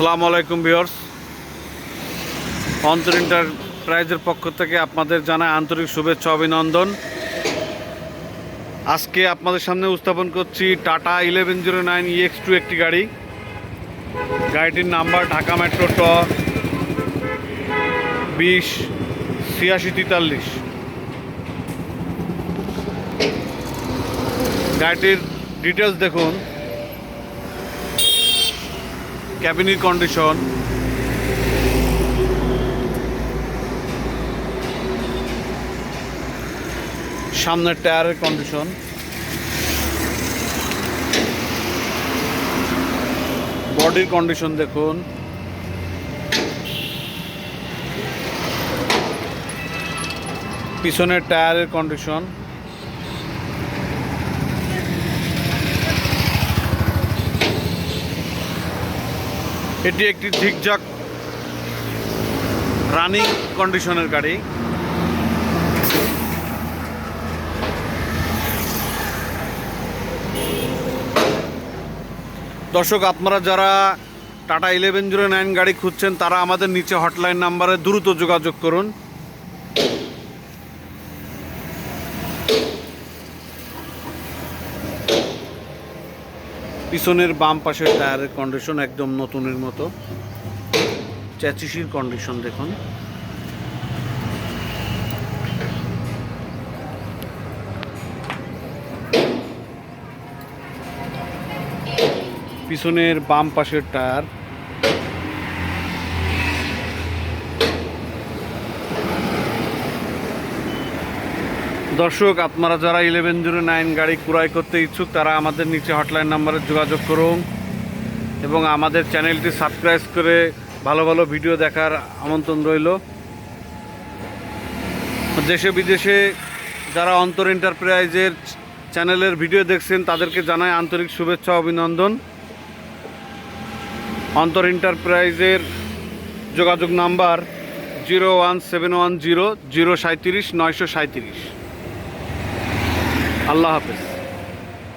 আসসালামু আলাইকুম ভিউয়ার্স। অন্তর এন্টারপ্রাইজের পক্ষ থেকে আপনাদের জানায় আন্তরিক শুভেচ্ছা, অভিনন্দন। আজকে আপনাদের সামনে উপস্থাপন করছি Tata eleven zero nine EX two একটি গাড়ি। গাড়িটির নাম্বার ঢাকা মেট্রো ট বিশ ছিয়াশি তেতাল্লিশ। গাড়িটির ডিটেলস দেখুন। ক্যাবিনের কন্ডিশন সামনের টায়ারের কন্ডিশন বডির কন্ডিশন দেখুন। পিছনের টায়ারের কন্ডিশন এটি একটি ঝিকঝাক রানিং কন্ডিশনের গাড়ি। দর্শক, আপনারা যারা টাটা ইলেভেন জিরো নাইন গাড়ি খুঁজছেন, তারা আমাদের নিচে হটলাইন নাম্বারে দ্রুত যোগাযোগ করুন। পিছনের বাম পাশের টায়ারের কন্ডিশন একদম নতুনের মতো। চ্যাচিসির কন্ডিশন দেখুন। পিছনের বাম পাশের টায়ার দর্শক, আপনারা যারা ইলেভেন জিরো নাইন গাড়ি ক্রয় করতে ইচ্ছুক, তারা আমাদের নিচে হটলাইন নাম্বারে যোগাযোগ করুন এবং আমাদের চ্যানেলটি সাবস্ক্রাইব করে ভালো ভালো ভিডিও দেখার আমন্ত্রণ রইল। দেশে বিদেশে যারা অন্তর এন্টারপ্রাইজের চ্যানেলের ভিডিও দেখছেন, তাদেরকে জানাই আন্তরিক শুভেচ্ছা, অভিনন্দন। অন্তর এন্টারপ্রাইজের যোগাযোগ number zero one seven one zero zero সাঁত্রিশ নয়শো সাঁত্রিশ আল্লাহ হাফিজ।